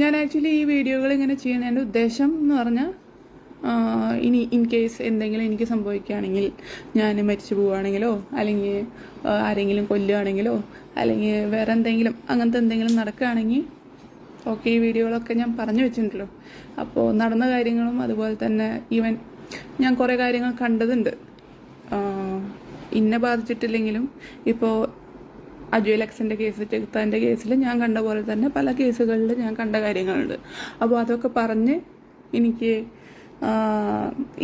ഞാൻ ആക്ച്വലി ഈ വീഡിയോകൾ ഇങ്ങനെ ചെയ്യണതിന്റെ ഉദ്ദേശം എന്ന് പറഞ്ഞാൽ ഇനി ഇൻ കേസ് എന്തെങ്കിലും എനിക്ക് സംഭവിക്കുകയാണെങ്കിൽ ഞാൻ മരിച്ചു പോവുകയാണെങ്കിലോ അല്ലെങ്കിൽ ആരെങ്കിലും കൊല്ലുകയാണെങ്കിലോ അല്ലെങ്കിൽ വേറെ എന്തെങ്കിലും അങ്ങനത്തെ എന്തെങ്കിലും നടക്കുകയാണെങ്കിൽ ഓക്കെ ഈ വീഡിയോകളൊക്കെ ഞാൻ പറഞ്ഞു വെച്ചിട്ടുണ്ടല്ലോ. അപ്പോൾ നടന്ന കാര്യങ്ങളും അതുപോലെ തന്നെ ഈവൻ ഞാൻ കുറേ കാര്യങ്ങൾ കണ്ടതുണ്ട്. ഇന്നെ ബാധിച്ചിട്ടില്ലെങ്കിലും ഇപ്പോൾ അജയ് ലക്സിന്റെ കേസ് ചെകുത്താന്റെ കേസിൽ ഞാൻ കണ്ട പോലെ തന്നെ പല കേസുകളിൽ ഞാൻ കണ്ട കാര്യങ്ങളുണ്ട്. അപ്പോൾ അതൊക്കെ പറഞ്ഞ് എനിക്ക്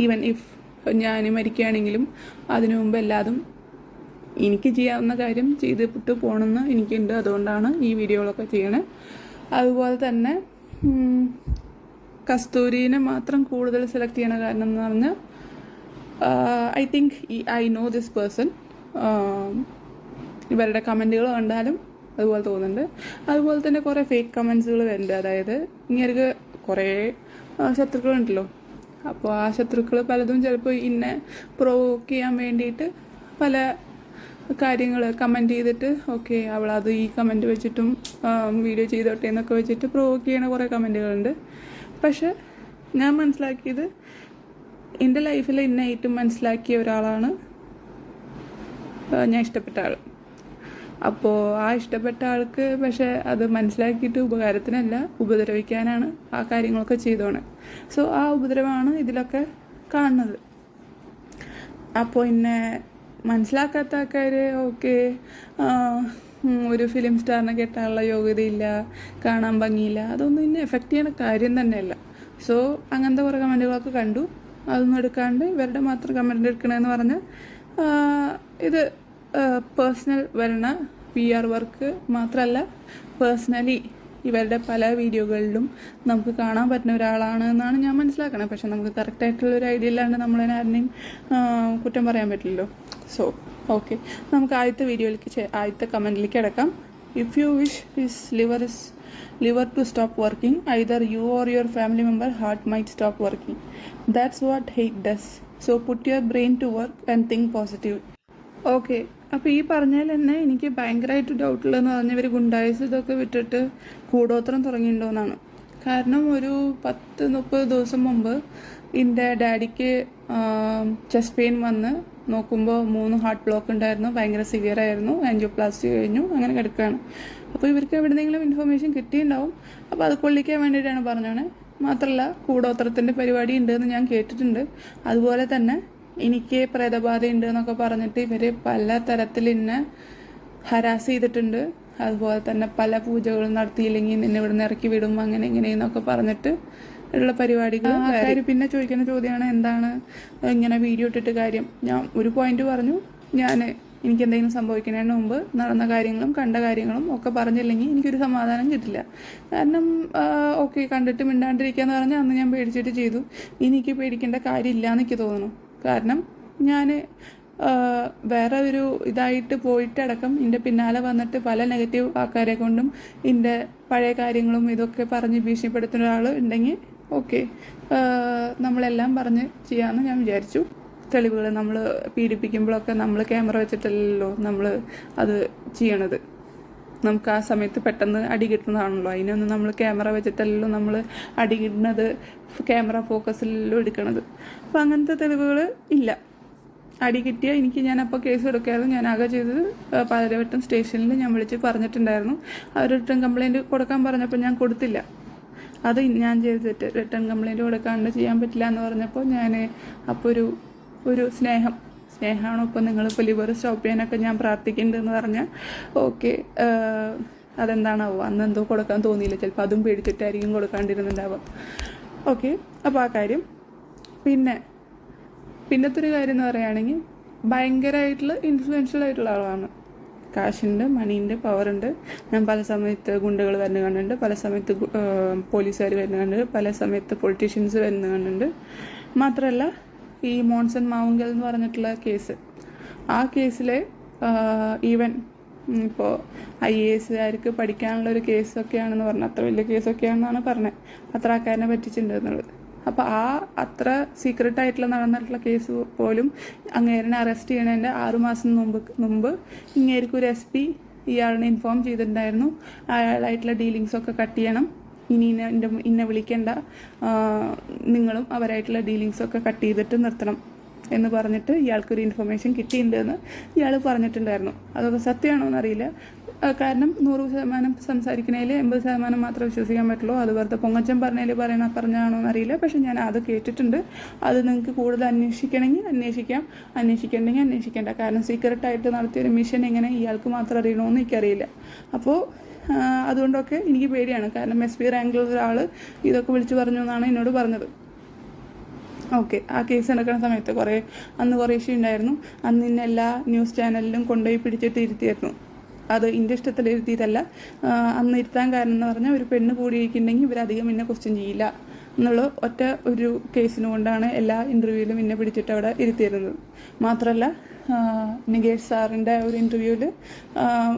ഈവൻ ഇഫ് ഞാൻ മരിക്കുകയാണെങ്കിലും അതിനു മുമ്പ് എല്ലാതും എനിക്ക് ചെയ്യാവുന്ന കാര്യം ചെയ്തിട്ട് പോകണമെന്ന് എനിക്കുണ്ട്. അതുകൊണ്ടാണ് ഈ വീഡിയോകളൊക്കെ ചെയ്യണേ. അതുപോലെ തന്നെ കസ്തൂരിനെ മാത്രം കൂടുതൽ സെലക്ട് ചെയ്യണ കാരണം എന്ന് പറഞ്ഞാൽ I think I know this person ഇവരുടെ കമന്റുകൾ കണ്ടാലും അതുപോലെ തോന്നുന്നുണ്ട്. അതുപോലെ തന്നെ കുറേ ഫേക്ക് കമൻസുകൾ വരുന്നുണ്ട്. അതായത് ഇങ്ങനെ കുറേ ശത്രുക്കളുണ്ടല്ലോ അപ്പോൾ ആ ശത്രുക്കൾ പലതും ചിലപ്പോൾ ഇന്നെ പ്രൊവോക്ക് ചെയ്യാൻ വേണ്ടിയിട്ട് പല കാര്യങ്ങൾ കമന്റ് ചെയ്തിട്ട് ഓക്കെ അവളത് ഈ കമന്റ് വെച്ചിട്ടും വീഡിയോ ചെയ്തോട്ടെ എന്നൊക്കെ വെച്ചിട്ട് പ്രൊവോക്ക് ചെയ്യണ കുറേ കമന്റുകളുണ്ട് പക്ഷെ ഞാൻ മനസ്സിലാക്കിയത് എന്റെ ലൈഫിൽ ഏറ്റവും മനസ്സിലാക്കിയ ഒരാളാണ് ഞാൻ ഇഷ്ടപ്പെട്ട ആൾ അപ്പോൾ ആ ഇഷ്ടപ്പെട്ട ആൾക്ക് പക്ഷെ അത് മനസ്സിലാക്കിയിട്ട് ഉപകാരത്തിനല്ല ഉപദ്രവിക്കാനാണ് ആ കാര്യങ്ങളൊക്കെ ചെയ്തോണെ. സോ ആ ഉപദ്രവമാണ് ഇതിലൊക്കെ കാണുന്നത്. അപ്പോൾ പിന്നെ മനസ്സിലാക്കാത്ത ആൾക്കാർ ഓക്കെ ഒരു ഫിലിം സ്റ്റാറിനെ കെട്ടാനുള്ള യോഗ്യതയില്ല കാണാൻ ഭംഗിയില്ല അതൊന്നും ഇന്നെ എഫക്റ്റ് ചെയ്യണ കാര്യം തന്നെയല്ല. സോ അങ്ങനത്തെ കുറേ കമന്റുകളൊക്കെ കണ്ടു. അതൊന്നും എടുക്കാണ്ട് ഇവരുടെ മാത്രം കമന്റ് എടുക്കണമെന്ന് പറഞ്ഞാൽ ഇത് പേഴ്സണൽ വരണ പി ആർ വർക്ക് മാത്രമല്ല പേഴ്സണലി ഇവരുടെ പല വീഡിയോകളിലും നമുക്ക് കാണാൻ പറ്റുന്ന ഒരാളാണ് എന്നാണ് ഞാൻ മനസ്സിലാക്കണത്. പക്ഷെ നമുക്ക് കറക്റ്റായിട്ടുള്ള ഒരു ഐഡിയ ഇല്ലാണ്ട് നമ്മളതിനെ ആരുടെയും കുറ്റം പറയാൻ പറ്റില്ലല്ലോ. സോ ഓക്കെ നമുക്ക് ആദ്യത്തെ വീഡിയോയിലേക്ക് ആദ്യത്തെ കമന്റിലേക്ക് കിടക്കാം. If you wish his liver is liver to stop working either you or your family member heart might stop working that's what hate does so put your brain to work and think positive. Okay. അപ്പോൾ ഈ പറഞ്ഞതിൽ തന്നെ എനിക്ക് ഭയങ്കരമായിട്ട് ഡൗട്ടുള്ളതെന്ന് പറഞ്ഞാൽ ഇവർ ഗുണ്ടായസ് ഇതൊക്കെ വിട്ടിട്ട് കൂടോത്രം തുടങ്ങിയിട്ടുണ്ടോയെന്നാണ് കാരണം ഒരു പത്ത് മുപ്പത് ദിവസം മുമ്പ് എന്റെ ഡാഡിക്ക് ചെസ്റ്റ് പെയിൻ വന്ന് നോക്കുമ്പോൾ മൂന്ന് ഹാർട്ട് ബ്ലോക്ക് ഉണ്ടായിരുന്നു ഭയങ്കര സിവിയർ ആയിരുന്നു ആൻജിയോപ്ലാസ്റ്റി കഴിഞ്ഞു അങ്ങനെ കിടക്കുകയാണ്. അപ്പോൾ ഇവർക്ക് എവിടെന്നെങ്കിലും ഇൻഫർമേഷൻ കിട്ടിയിട്ടുണ്ടാവും. അപ്പോൾ അത് കൊള്ളിക്കാൻ വേണ്ടിയിട്ടാണ് പറഞ്ഞത്. മാത്രമല്ല കൂടോത്രത്തിന്റെ പരിപാടി ഉണ്ടെന്ന് ഞാൻ കേട്ടിട്ടുണ്ട്. അതുപോലെ തന്നെ എനിക്ക് പ്രേതബാധ ഉണ്ട് എന്നൊക്കെ പറഞ്ഞിട്ട് ഇവർ പല തരത്തിൽ എന്നെ ഹരാസ് ചെയ്തിട്ടുണ്ട്. അതുപോലെ തന്നെ പല പൂജകളും നടത്തിയില്ലെങ്കിൽ നിന്നെ ഇവിടുന്ന് ഇറക്കി വിടും അങ്ങനെ ഇങ്ങനെ എന്നൊക്കെ പറഞ്ഞിട്ട് ഉള്ള പരിപാടികൾ ആൾക്കാർ പിന്നെ ചോദിക്കുന്ന ചോദ്യമാണ് എന്താണ്? ഇങ്ങനെ വീഡിയോ ഇട്ടിട്ട് കാര്യം. ഞാൻ ഒരു പോയിന്റ് പറഞ്ഞു. ഞാൻ എനിക്ക് എന്തെങ്കിലും സംഭവിക്കുന്നതിന് മുമ്പ് നടന്ന കാര്യങ്ങളും കണ്ട കാര്യങ്ങളും ഒക്കെ പറഞ്ഞില്ലെങ്കിൽ എനിക്കൊരു സമാധാനം കിട്ടില്ല. കാരണം ഓക്കെ കണ്ടിട്ട് മിണ്ടാണ്ടിരിക്കുക എന്ന് പറഞ്ഞാൽ അന്ന് ഞാൻ പേടിച്ചിട്ട് ചെയ്തു. എനിക്ക് പേടിക്കേണ്ട കാര്യമില്ല എന്ന് എനിക്ക് തോന്നുന്നു. കാരണം ഞാൻ വേറെ ഒരു ഇതായിട്ട് പോയിട്ടടക്കം എന്റെ പിന്നാലെ വന്നിട്ട് പല നെഗറ്റീവ് ആൾക്കാരെ കൊണ്ടും എന്റെ പഴയ കാര്യങ്ങളും ഇതൊക്കെ പറഞ്ഞ് ഭീഷണിപ്പെടുത്തുന്ന ഒരാൾ ഉണ്ടെങ്കിൽ ഓക്കെ നമ്മളെല്ലാം പറഞ്ഞ് ചെയ്യാമെന്ന് ഞാൻ വിചാരിച്ചു. തെളിവുകൾ നമ്മൾ പീഡിപ്പിക്കുമ്പോഴൊക്കെ നമ്മൾ ക്യാമറ വെച്ചിട്ടല്ലല്ലോ നമ്മൾ അത് ചെയ്യണത്. നമുക്ക് ആ സമയത്ത് പെട്ടെന്ന് അടി കിട്ടുന്നതാണല്ലോ. അതിനൊന്നും നമ്മൾ ക്യാമറ വെച്ചിട്ടല്ലോ നമ്മൾ അടി കിട്ടുന്നത് ക്യാമറ ഫോക്കസിലല്ലോ എടുക്കണത്. അപ്പം അങ്ങനത്തെ തെളിവുകൾ ഇല്ല. അടി കിട്ടിയ എനിക്ക് ഞാൻ അപ്പോൾ കേസ് എടുക്കായിരുന്നു ഞാൻ ആകെ ചെയ്തത് പാലരവട്ടം സ്റ്റേഷനിൽ ഞാൻ വിളിച്ച് പറഞ്ഞിട്ടുണ്ടായിരുന്നു. അവർ റിട്ടേൺ കംപ്ലയിന്റ് കൊടുക്കാൻ പറഞ്ഞപ്പോൾ ഞാൻ കൊടുത്തില്ല. അത് ഞാൻ ചെയ്തിട്ട് റിട്ടേൺ കംപ്ലയിന്റ് കൊടുക്കാണ്ട് ചെയ്യാൻ പറ്റില്ല എന്ന് പറഞ്ഞപ്പോൾ ഞാൻ അപ്പോൾ ഒരു ഒരു സ്നേഹം സ്നേഹമാണോ നിങ്ങൾ നിങ്ങളിപ്പോൾ സ്റ്റോപ്പ് ചെയ്യാനൊക്കെ ഞാൻ പ്രാർത്ഥിക്കുന്നുണ്ടെന്ന് പറഞ്ഞാൽ ഓക്കെ അതെന്താണാവോ? അന്ന് എന്തോ കൊടുക്കാൻ തോന്നിയില്ല. ചിലപ്പോൾ അതും പേടിച്ചിട്ടായിരിക്കും കൊടുക്കാണ്ടിരുന്നുണ്ടാവാം ഓക്കെ അപ്പോൾ ആ കാര്യം. പിന്നെ പിന്നത്തെ ഒരു കാര്യം എന്ന് പറയുകയാണെങ്കിൽ ഭയങ്കരമായിട്ടുള്ള ഇൻഫ്ലുവൻഷ്യൽ ആയിട്ടുള്ള ആളാണ്. കാശുണ്ട് മണീന്റെ പവറുണ്ട് ഞാൻ പല സമയത്ത് ഗുണ്ടകൾ വരുന്ന കണ്ടുണ്ട് പല സമയത്ത് പോലീസുകാർ വരുന്ന കണ്ടുണ്ട് പല സമയത്ത് പൊളിറ്റീഷ്യൻസ് വരുന്ന കണ്ടുണ്ട് മാത്രമല്ല ഈ മോൺസൺ മാവുങ്കൽ എന്ന് പറഞ്ഞിട്ടുള്ള കേസ്. ആ കേസിലെ ഈവൻ ഇപ്പോൾ ഐ എ എസുകാർക്ക് പഠിക്കാനുള്ള ഒരു കേസൊക്കെയാണെന്ന് പറഞ്ഞു അത്ര വലിയ കേസൊക്കെയാണെന്നാണ് പറഞ്ഞത്. അത്ര ആൾക്കാരനെ പറ്റിച്ചിട്ടുണ്ട് എന്നുള്ളത് അപ്പോൾ ആ അത്ര സീക്രട്ട് ആയിട്ടുള്ള നടന്നിട്ടുള്ള കേസ് പോലും അങ്ങേരനെ അറസ്റ്റ് ചെയ്യണതിന്റെ ആറുമാസം മുമ്പ് മുമ്പ് ഇങ്ങേർക്ക് ഒരു എസ് പി ഇയാളിനെ ഇൻഫോം ചെയ്തിട്ടുണ്ടായിരുന്നു. അയാളായിട്ടുള്ള ഡീലിങ്സൊക്കെ കട്ട് ചെയ്യണം. ഇനി ഇന്ന എന്റെ ഇന്നെ വിളിക്കേണ്ട. നിങ്ങളും അവരായിട്ടുള്ള ഡീലിങ്സൊക്കെ കട്ട് ചെയ്തിട്ട് നിർത്തണം എന്ന് പറഞ്ഞിട്ട് ഇയാൾക്കൊരു ഇൻഫർമേഷൻ കിട്ടിയിട്ടുണ്ടെന്ന് ഇയാൾ പറഞ്ഞിട്ടുണ്ടായിരുന്നു. അതൊക്കെ സത്യമാണോ എന്നറിയില്ല. കാരണം നൂറ് ശതമാനം സംസാരിക്കണേൽ എൺപത് ശതമാനം മാത്രമേ വിശ്വസിക്കാൻ പറ്റുള്ളൂ. അത് വെറുതെ പൊങ്ങച്ചൻ പറഞ്ഞതിൽ പറയണ പറഞ്ഞാണോ എന്നറിയില്ല. പക്ഷെ ഞാൻ അത് കേട്ടിട്ടുണ്ട്. അത് നിങ്ങൾക്ക് കൂടുതൽ അന്വേഷിക്കണമെങ്കിൽ അന്വേഷിക്കാം. അന്വേഷിക്കണമെങ്കിൽ അന്വേഷിക്കേണ്ട. കാരണം സീക്രട്ടായിട്ട് നടത്തിയൊരു മിഷൻ എങ്ങനെ ഇയാൾക്ക് മാത്രം അറിയണമെന്ന് എനിക്കറിയില്ല. അപ്പോൾ അതുകൊണ്ടൊക്കെ എനിക്ക് പേടിയാണ്. കാരണം എസ് പി റാങ്കിൽ ഒരാൾ ഇതൊക്കെ വിളിച്ചു പറഞ്ഞു എന്നാണ് എന്നോട് പറഞ്ഞത്. ഓക്കെ ആ കേസ് നടക്കുന്ന സമയത്ത് കുറേ അന്ന് കുറേ ഇഷ്യൂ ഉണ്ടായിരുന്നു. അന്ന് ഇന്ന് എല്ലാ ന്യൂസ് ചാനലിലും കൊണ്ടുപോയി പിടിച്ചിട്ട് ഇരുത്തിയായിരുന്നു. അത് എന്റെ ഇഷ്ടത്തിൽ ഇരുത്തിയതല്ല അന്ന് ഇരുത്താൻ കാരണം എന്ന് പറഞ്ഞാൽ ഒരു പെണ്ണ് കൂടിയിരിക്കുന്നുണ്ടെങ്കിൽ ഇവരധികം എന്നെ ക്വസ്റ്റ്യൻ ചെയ്യില്ല. എന്നുള്ള ഒറ്റ ഒരു കേസിന് കൊണ്ടാണ് എല്ലാ ഇന്റർവ്യൂവിലും എന്നെ പിടിച്ചിട്ട് അവിടെ ഇരുത്തിയിരുന്നത്. മാത്രമല്ല നികേഷ് സാറിന്റെ ഒരു ഇന്റർവ്യൂവിൽ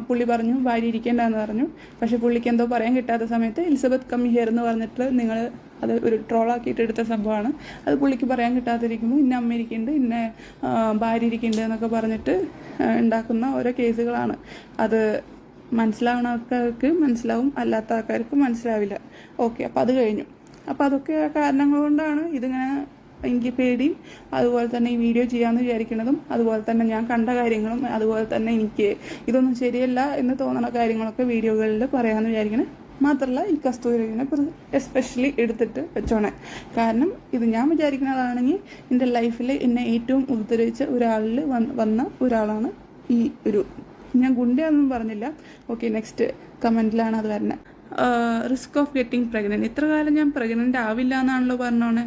പുള്ളി പറഞ്ഞു ഭാര്യ ഇരിക്കേണ്ടെന്ന് പറഞ്ഞു. പക്ഷേ പുള്ളിക്ക് എന്തോ പറയാൻ കിട്ടാത്ത സമയത്ത് എലിസബത്ത് കമ്മി ഹിയർ എന്ന് പറഞ്ഞിട്ട് നിങ്ങൾ അത് ഒരു ട്രോളാക്കിയിട്ട് എടുത്ത സംഭവമാണ്. അത് പുള്ളിക്ക് പറയാൻ കിട്ടാതിരിക്കുമ്പോൾ ഇന്ന അമ്മ ഇരിക്കുന്നുണ്ട് ഇന്ന ഭാര്യ ഇരിക്കുന്നുണ്ട് എന്നൊക്കെ പറഞ്ഞിട്ട് ഉണ്ടാക്കുന്ന ഓരോ കേസുകളാണ്. അത് മനസ്സിലാവുന്ന ആൾക്കാർക്ക് മനസ്സിലാവും അല്ലാത്ത ആൾക്കാർക്ക് മനസ്സിലാവില്ല. ഓക്കെ അപ്പോൾ അത് കഴിഞ്ഞു. അപ്പോൾ അതൊക്കെ കാരണങ്ങൾ കൊണ്ടാണ് ഇതിങ്ങനെ എനിക്ക് പേടിയും. അതുപോലെ തന്നെ ഈ വീഡിയോ ചെയ്യാമെന്ന് വിചാരിക്കുന്നതും അതുപോലെ തന്നെ ഞാൻ കണ്ട കാര്യങ്ങളും അതുപോലെ തന്നെ എനിക്ക് ഇതൊന്നും ശരിയല്ല എന്ന് തോന്നുന്ന കാര്യങ്ങളൊക്കെ വീഡിയോകളിൽ പറയാമെന്ന് വിചാരിക്കണേ. മാത്രമല്ല ഈ കസ്തൂരിനെ എസ്പെഷ്യലി എടുത്തിട്ട് വെച്ചോണേ. കാരണം ഇത് ഞാൻ വിചാരിക്കുന്നതാണെങ്കിൽ എന്റെ ലൈഫിൽ എന്നെ ഏറ്റവും ഉദ്ധരിച്ച ഒരാളിൽ വന്ന ഒരാളാണ് ഈ ഒരു ഞാൻ ഗുണ്ടയാണെന്നും പറഞ്ഞില്ല. ഓക്കെ നെക്സ്റ്റ് കമന്റിലാണ് അത് വരുന്നത് റിസ്ക് ഓഫ് ഗെറ്റിംഗ് പ്രഗ്നന്റ് ഇത്ര കാലം ഞാൻ പ്രഗ്നന്റ് ആവില്ല എന്നാണല്ലോ പറഞ്ഞോണെ.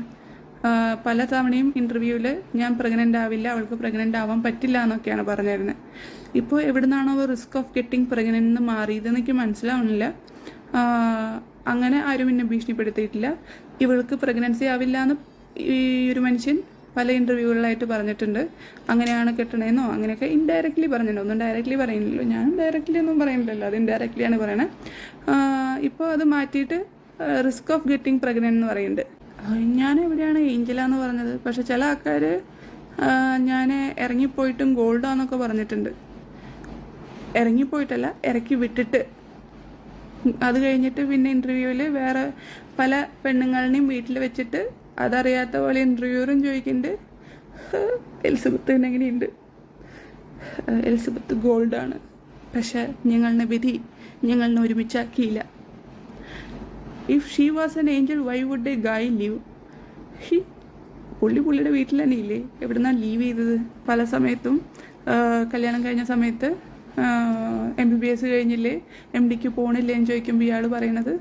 പല തവണയും ഇന്റർവ്യൂവിൽ ഞാൻ പ്രഗ്നന്റ് ആവില്ല അവൾക്ക് പ്രഗ്നന്റ് ആവാൻ പറ്റില്ല എന്നൊക്കെയാണ് പറഞ്ഞിരുന്നത് ഇപ്പോൾ എവിടുന്നാണോ റിസ്ക് ഓഫ് ഗെറ്റിംഗ് പ്രഗ്നന്റ് എന്ന് മാറിയതെന്ന് എനിക്ക് മനസ്സിലാവുന്നില്ല അങ്ങനെ ആരും എന്നെ ഭീഷണിപ്പെടുത്തിയിട്ടില്ല. ഇവൾക്ക് പ്രഗ്നൻസി ആവില്ല എന്ന് ഈ ഒരു മനുഷ്യൻ പല ഇന്റർവ്യൂകളിലായിട്ട് പറഞ്ഞിട്ടുണ്ട്. അങ്ങനെയാണ് കെട്ടണേന്നോ? അങ്ങനെയൊക്കെ ഇൻഡയറക്റ്റ്ലി പറഞ്ഞിട്ടുണ്ട്. ഒന്നും ഡയറക്റ്റ്ലി പറയുന്നില്ലല്ലോ. ഞാൻ ഡയറക്റ്റ്ലി ഒന്നും പറയുന്നില്ലല്ലോ. അത് ഇൻഡയറക്റ്റ്ലിയാണ് പറയണേ. ഇപ്പോൾ അത് മാറ്റിയിട്ട് റിസ്ക് ഓഫ് ഗെറ്റിംഗ് പ്രഗ്നന്റ് എന്ന് പറയുന്നുണ്ട്. ഞാൻ എവിടെയാണ് ഏഞ്ചല എന്ന് പറഞ്ഞത്? പക്ഷെ ചില ആൾക്കാർ ഞാൻ ഇറങ്ങിപ്പോയിട്ടും ഗോൾഡാന്നൊക്കെ പറഞ്ഞിട്ടുണ്ട്. ഇറങ്ങിപ്പോയിട്ടല്ല ഇറക്കി വിട്ടിട്ട്. അത് കഴിഞ്ഞിട്ട് പിന്നെ ഇന്റർവ്യൂവിൽ വേറെ പല പെണ്ണുങ്ങളിനെയും വീട്ടിൽ വെച്ചിട്ട് അതറിയാത്ത പോലെ ഇന്റർവ്യൂറും ചോദിക്കുന്നുണ്ട് എലിസബത്ത് എങ്ങനെയുണ്ട്? എലിസബത്ത് ഗോൾഡാണ് പക്ഷെ ഞങ്ങളുടെ വിധി ഞങ്ങളെ ഒരുമിച്ചാക്കിയില്ല. If she was an angel why would a guy leave he പുള്ളി പുള്ളിയുടെ വീട്ടിൽ തന്നെ ഇല്ലേ ലീവ് ചെയ്തത്? പല സമയത്തും കല്യാണം കഴിഞ്ഞ സമയത്ത് എം ബി ബി എസ് കഴിഞ്ഞില്ലേ? എം ഡിക്ക് പോണില്ലേ എന്ന് ചോദിക്കുമ്പോൾ ഇയാൾ പറയണത്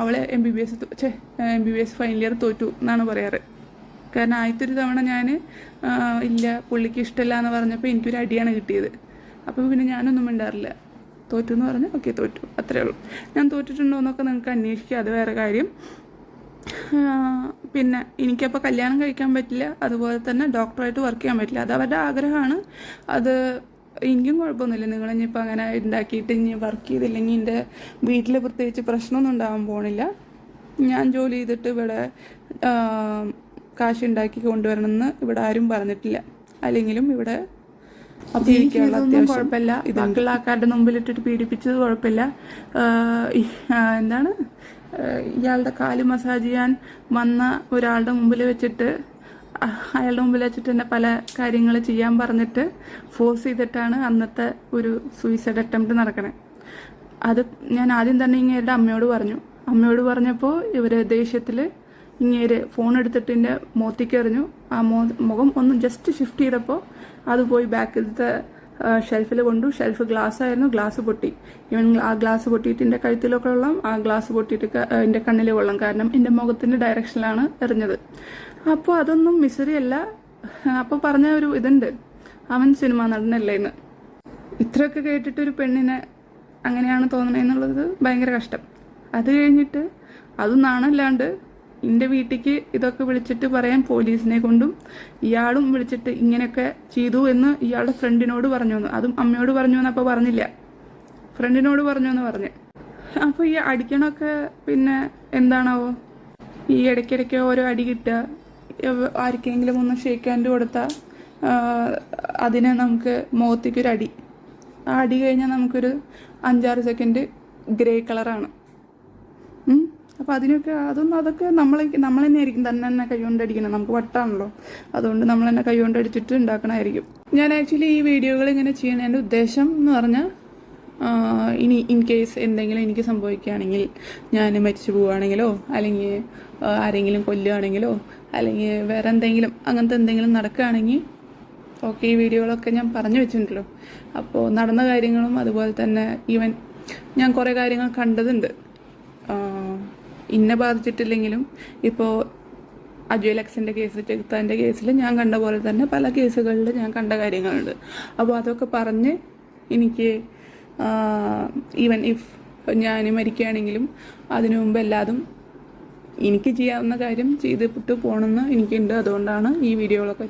അവളെ എം ബി ബി എസ് ഛേ M B B S final year തോറ്റു എന്നാണ് പറയാറ്. കാരണം ആദ്യത്തെ ഒരു തവണ ഞാൻ ഇല്ല പുള്ളിക്ക് ഇഷ്ടമല്ല എന്ന് പറഞ്ഞപ്പോൾ എനിക്കൊരു അടിയാണ് കിട്ടിയത്. അപ്പോൾ പിന്നെ ഞാനൊന്നും മിണ്ടാറില്ല. തോറ്റു എന്ന് പറഞ്ഞാൽ ഓക്കെ തോറ്റു. അത്രേ ഉള്ളൂ. ഞാൻ തോറ്റിട്ടുണ്ടോ എന്നൊക്കെ നിങ്ങൾക്ക് അന്വേഷിക്കുക അത് വേറെ കാര്യം. പിന്നെ എനിക്കപ്പോൾ കല്യാണം കഴിക്കാൻ പറ്റില്ല. അതുപോലെ തന്നെ ഡോക്ടറായിട്ട് വർക്ക് ചെയ്യാൻ പറ്റില്ല. അത് അവരുടെ ആഗ്രഹമാണ്. അത് എനിക്കും കുഴപ്പമൊന്നുമില്ല. നിങ്ങൾ ഇനിയിപ്പോൾ അങ്ങനെ ഉണ്ടാക്കിയിട്ട് ഇനി വർക്ക് ചെയ്തില്ലെങ്കിൽ എന്റെ വീട്ടിൽ പ്രത്യേകിച്ച് പ്രശ്നമൊന്നും ഉണ്ടാകാൻ പോണില്ല. ഞാൻ ജോലി ചെയ്തിട്ട് ഇവിടെ കാശ് ഉണ്ടാക്കി കൊണ്ടുവരണമെന്ന് ഇവിടെ ആരും പറഞ്ഞിട്ടില്ല. അല്ലെങ്കിലും ഇവിടെ അത്യാവശ്യം കുഴപ്പമില്ല. ബാക്കിയുള്ള ആൾക്കാരുടെ മുമ്പിലിട്ടിട്ട് പീഡിപ്പിച്ചത് കുഴപ്പമില്ല. എന്താണ്? ഇയാളുടെ കാൽ മസാജ് ചെയ്യാൻ വന്ന ഒരാളുടെ മുമ്പിൽ വെച്ചിട്ട് അയാളുടെ മുമ്പിൽ വെച്ചിട്ട് തന്നെ പല കാര്യങ്ങൾ ചെയ്യാൻ പറഞ്ഞിട്ട് ഫോഴ്സ് ചെയ്തിട്ടാണ് അന്നത്തെ ഒരു സൂയിസൈഡ് അറ്റംപ്റ്റ് നടക്കണേ. അത് ഞാൻ ആദ്യം തന്നെ ഇങ്ങേരുടെ അമ്മയോട് പറഞ്ഞു. അമ്മയോട് പറഞ്ഞപ്പോൾ ഇവർ ദേഷ്യത്തിൽ ഇങ്ങേര് ഫോൺ എടുത്തിട്ട് എന്റെ മോത്തിക്ക് എറിഞ്ഞു. ആ മോ മുഖം ഒന്ന് ജസ്റ്റ് ഷിഫ്റ്റ് ചെയ്തപ്പോൾ അത് പോയി ബാക്കിലത്തെ ഷെൽഫിൽ കൊണ്ടു. ഷെൽഫ് ഗ്ലാസ് ആയിരുന്നു. ഗ്ലാസ് പൊട്ടി. ഇവൻ ആ ഗ്ലാസ് പൊട്ടിയിട്ട് എന്റെ കഴുത്തിലൊക്കെ വെള്ളം ആ ഗ്ലാസ് പൊട്ടിയിട്ട് എന്റെ കണ്ണിൽ വെള്ളം. കാരണം എന്റെ മുഖത്തിന്റെ ഡയറക്ഷനിലാണ് എറിഞ്ഞത്. അപ്പോൾ അതൊന്നും മിസറി അല്ല. അപ്പോൾ പറഞ്ഞ ഒരു ഇതുണ്ട്. അവൻ സിനിമ നടനല്ലേ എന്ന്. ഇത്രയൊക്കെ കേട്ടിട്ട് ഒരു പെണ്ണിനെ അങ്ങനെയാണ് തോന്നണേന്നുള്ളത് ഭയങ്കര കഷ്ടം. അത് കഴിഞ്ഞിട്ട് അത് നാണല്ലാണ്ട് എന്റെ വീട്ടിലേക്ക് ഇതൊക്കെ വിളിച്ചിട്ട് പറയാൻ പോലീസിനെ കൊണ്ടും ഇയാളും വിളിച്ചിട്ട് ഇങ്ങനെയൊക്കെ ചെയ്തു എന്ന് ഇയാളുടെ ഫ്രണ്ടിനോട് പറഞ്ഞു എന്ന്. അതും അമ്മയോട് പറഞ്ഞു എന്ന് അപ്പോൾ പറഞ്ഞില്ല. ഫ്രണ്ടിനോട് പറഞ്ഞു എന്ന് പറഞ്ഞു. അപ്പോൾ ഈ അടിക്കണമൊക്കെ പിന്നെ എന്താണാവോ? ഈ ഇടയ്ക്കിടയ്ക്ക് ഓരോ അടി കിട്ടുക. ആർക്കെങ്കിലും ഒന്ന് ഷേക്ക് ഹാൻഡ് കൊടുത്താൽ അതിന് നമുക്ക് മുഖത്തേക്കൊരു അടി. ആ അടി കഴിഞ്ഞാൽ നമുക്കൊരു അഞ്ചാറ് സെക്കൻഡ് ഗ്രേ കളറാണ്. അപ്പോൾ അതിനൊക്കെ അതൊന്നും അതൊക്കെ നമ്മളെ നമ്മൾ തന്നെ ആയിരിക്കും തന്നെ തന്നെ കൈകൊണ്ടടിക്കണം നമുക്ക് വട്ടാണല്ലോ. അതുകൊണ്ട് നമ്മൾ തന്നെ കൈകൊണ്ടടിച്ചിട്ട് ഉണ്ടാക്കണമായിരിക്കും ഞാൻ ആക്ച്വലി ഈ വീഡിയോകൾ ഇങ്ങനെ ചെയ്യണതിന്റെ ഉദ്ദേശം എന്ന് പറഞ്ഞാൽ ഇനി ഇൻ കേസ് എന്തെങ്കിലും എനിക്ക് സംഭവിക്കുകയാണെങ്കിൽ ഞാൻ മരിച്ചു പോവുകയാണെങ്കിലോ അല്ലെങ്കിൽ ആരെങ്കിലും കൊല്ലുകയാണെങ്കിലോ അല്ലെങ്കിൽ വേറെ എന്തെങ്കിലും അങ്ങനത്തെ എന്തെങ്കിലും നടക്കുകയാണെങ്കിൽ ഓക്കെ ഈ വീഡിയോകളൊക്കെ ഞാൻ പറഞ്ഞു വെച്ചിട്ടുണ്ടല്ലോ. അപ്പോൾ നടന്ന കാര്യങ്ങളും അതുപോലെ തന്നെ ഈവൻ ഞാൻ കുറേ കാര്യങ്ങൾ കണ്ടതുണ്ട്. ഇന്നെ ബാധിച്ചിട്ടില്ലെങ്കിലും ഇപ്പോൾ അജയ് ലക്സിന്റെ കേസ് ചെകുത്താന്റെ കേസിൽ ഞാൻ കണ്ട പോലെ തന്നെ പല കേസുകളിൽ ഞാൻ കണ്ട കാര്യങ്ങളുണ്ട്. അപ്പോൾ അതൊക്കെ പറഞ്ഞ് എനിക്ക് ഈവൻ ഇഫ് ഞാൻ മരിക്കുകയാണെങ്കിലും അതിനു മുമ്പ് എല്ലാതും എനിക്ക് ചെയ്യാവുന്ന കാര്യം ചെയ്തിട്ട് പോകണമെന്ന് എനിക്കുണ്ട്. അതുകൊണ്ടാണ് ഈ വീഡിയോകളൊക്കെ